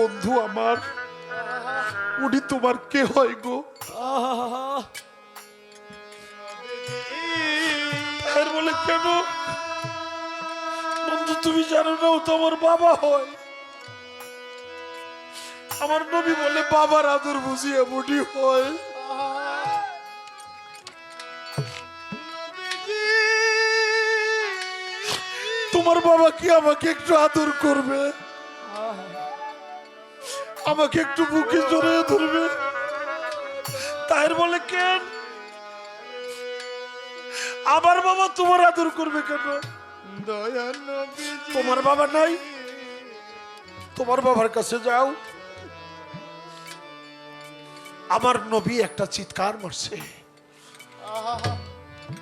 বন্ধু আমার উনি তোমার কে হয় গো? আহ, বলে কেন? বন্ধু তুমি জানো না ও তো আমার বাবা হয়। আমার নবী বলে বাবার আদর বুঝি এমনই হয়। তোমার বাবা কি আমাকে একটু আদর করবে? আমাকে একটু বুকে জড়িয়ে ধরবে তাহের বলে কেন? আবার বাবা তোমার আদর করবে কেন? তোমার বাবা নাই। তোমার বাবার কাছে যাও। আমার নবী একটা চিৎকার মারছে।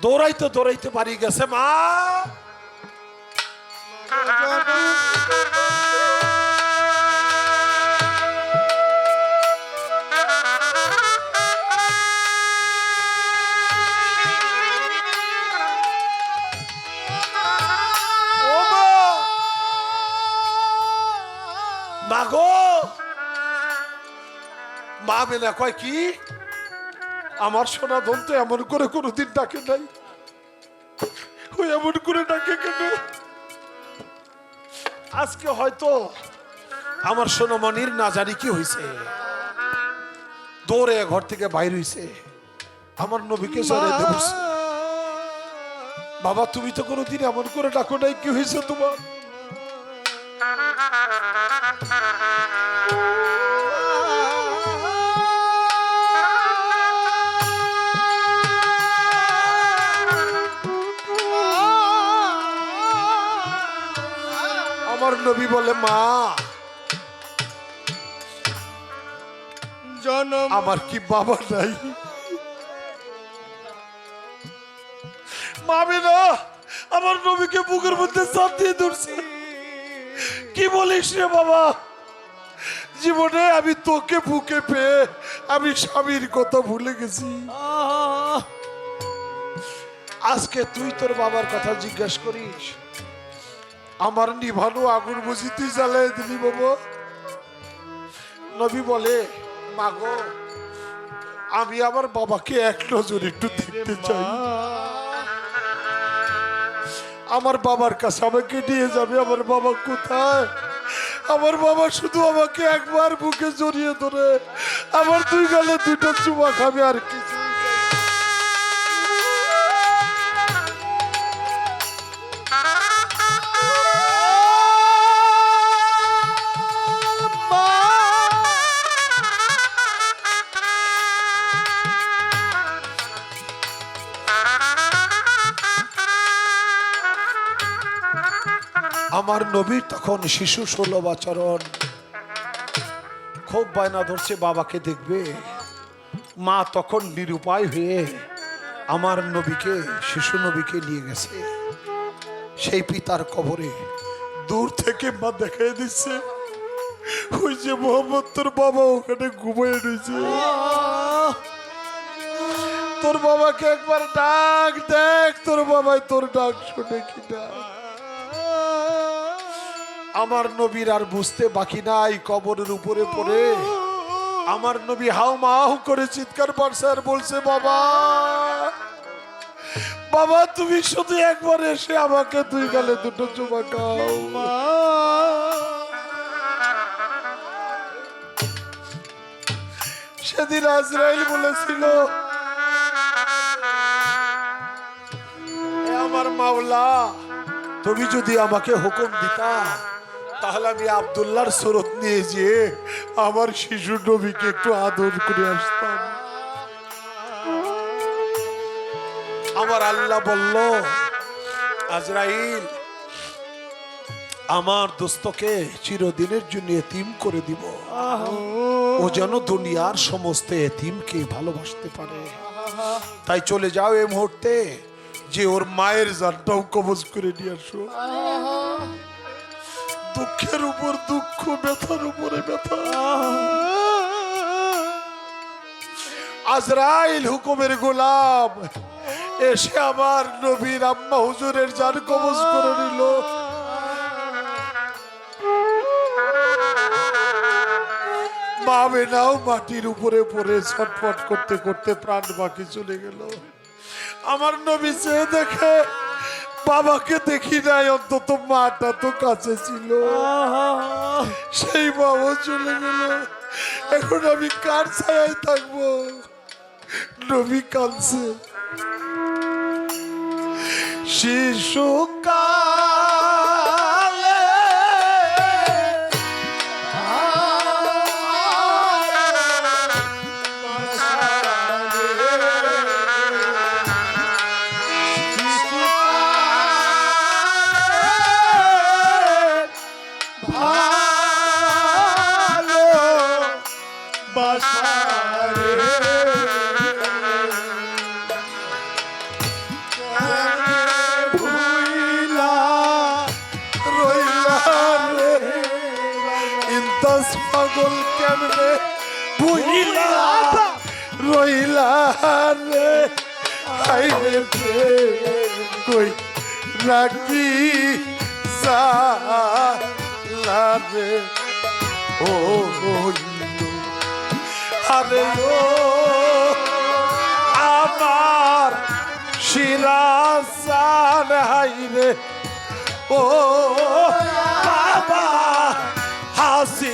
দৌড়াইতে দৌড়াইতে বাড়ি গেছে মা। মা বেলা কয় কি? আমার সোনা ধন তো এমন করে কোনোদিন ডাকে নাই। ও এমন করে ডাকে কেন? আজকে হয়তো আমার সোনামণির না জানি কি হয়েছে দৌড়ে ঘর থেকে বাইর হইছে। আমার নবীকে বাবা তুমি তো কোনোদিন এমন করে ডাকো নাই কি হয়েছে তোমার? নবী বলে মা জনম আমার কি বাবা নাই? মামি না আমার নবীকে বুকের মধ্যে চাপ দিয়ে ধরছে। কি বলিস রে বাবা? জীবনে আমি তোকে বুকে পেয়ে আমি স্বামীর কথা ভুলে গেছি। আজকে তুই তোর বাবার কথা জিজ্ঞেস করিস? আমার নিভানো আগুন বুঝি তুই জ্বালাই দিলি বাবা। নবী বলে মাগো আমি আমার বাবাকে এক নজর একটু দেখতে চাই। আমার বাবার কাছে আমাকে নিয়ে যাবে আমার বাবা কোথায়? আমার বাবা শুধু আমাকে একবার বুকে জড়িয়ে ধরে আমার দুই গালে দুটো চুমা খাবে আর কিছু আমার নবীর তখন শিশু ষোলো বছরণ খুব বায়না ধরছে, বাবাকে দেখবে। মা তখন নিরুপায় হয়ে আমার নবীকে, শিশু নবীকে নিয়ে গেছে। সেই পিতার কবরে দূর থেকে মা দেখাই দিচ্ছে, ওই যে মোহাম্মদ, তোর বাবা ওখানে ঘুমিয়ে রয়েছে। তোর বাবাকে একবার ডাক দেখ, তোর বাবাই তোর ডাক শুনে কিনা? আমার নবীর আর বুঝতে বাকি নাই, কবরের উপরে পড়ে। আমার নবী হাউ মাউ করে চিৎকার পারছে আর বলছে, বাবা বাবা, তুমি শুধু একবার এসে আমাকে দুই গালে দুটো চুমা খাও। সেদিন আজরাইল বলেছিল আমার মাওলা, তুমি যদি আমাকে হুকুম দিতা তাহলে আমি আবদুল্লাহর সুরত নিয়ে যেয়ে আমার শিশু নবীকে একটু আদর করে আসতাম। আমার আল্লাহ বলল, আজরাইল, আমার দোস্তকে চিরদিনের জন্য এতিম করে দিব। ও যেন দুনিয়ার সমস্ত এতিমকে ভালোবাসতে পারে। তাই চলে যাও এই মুহূর্তে, যে ওর মায়ের জানটাও কবজ করে নিয়ে আসো। দুঃখের উপর দুঃখ, ব্যথার উপরে ব্যথা। আজরাইল হুকুমের গোলাম এসে আমার নবীর আম্মা হুজুরের জান কবজ করে নিল। মা বেনাও মাটির উপরে পড়ে, ছটফট করতে করতে প্রাণ বাকি চলে গেল। আমার নবী চেয়ে দেখে বাবাকে দেখি নাই অন্তত মাটা তো কাছে ছিল। সেই বাবা চলে গেল। এখন আমি কার ছায় থাকব? নবী কাঁদছে। শিশুকালে পাগল কেমনে ভুইলা রইলা রে। প্রেম কই রাখি সালা রে? ও আরে ও আমার শিরাসান হাইরে ও বাবা হাসি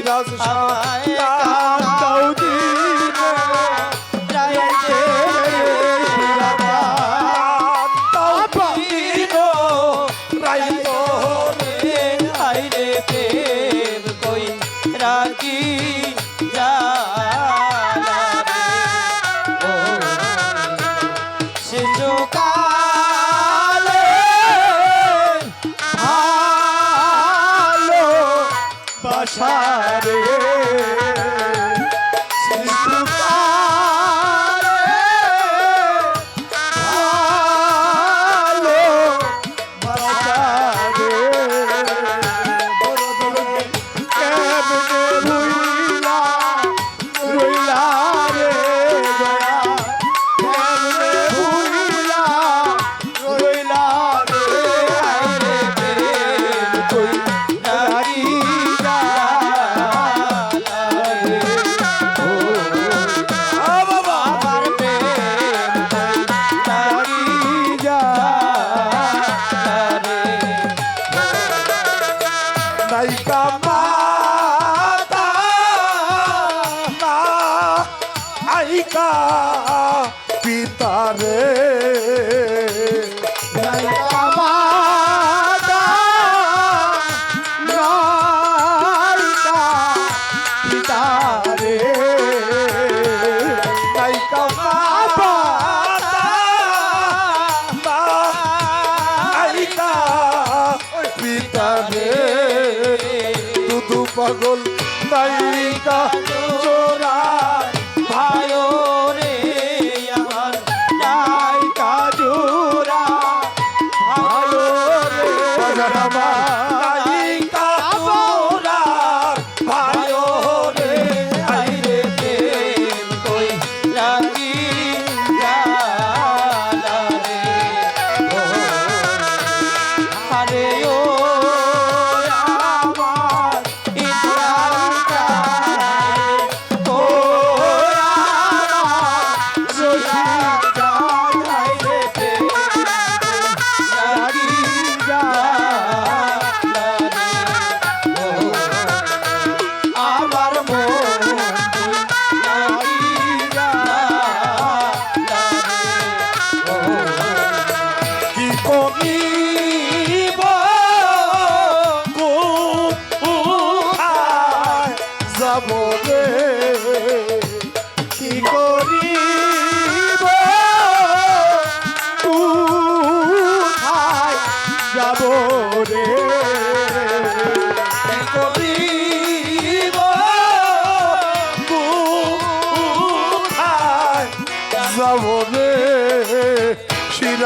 সিরাজ আমায় আশারে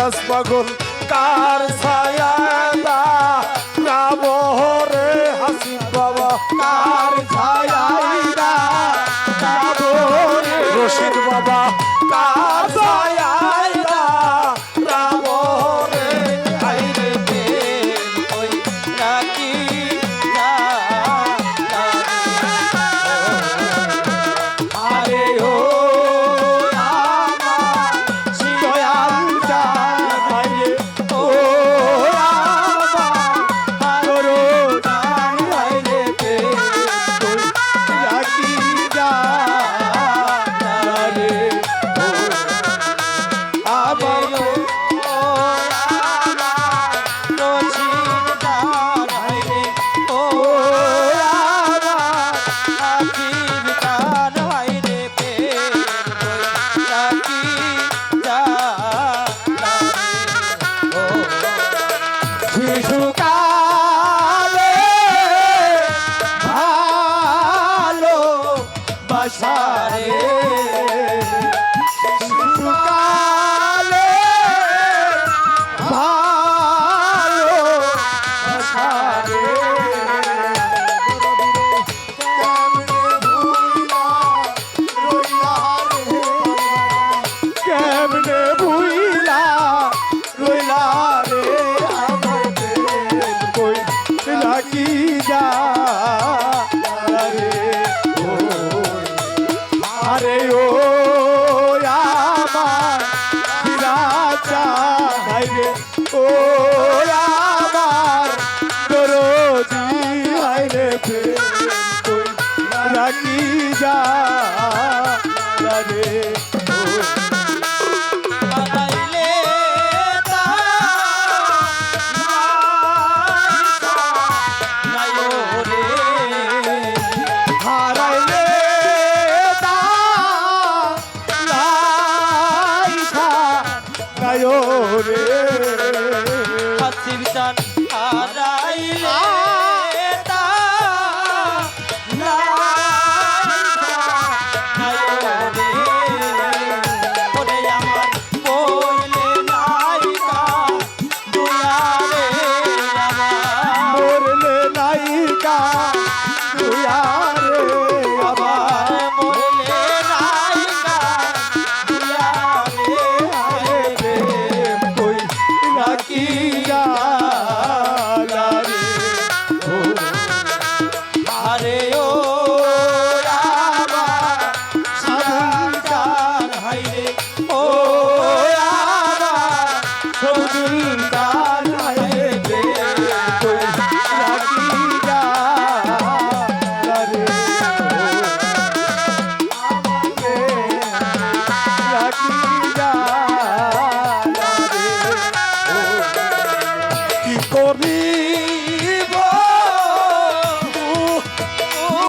সিরাজ পাগল কার শিশুকালে ভালো বাসারে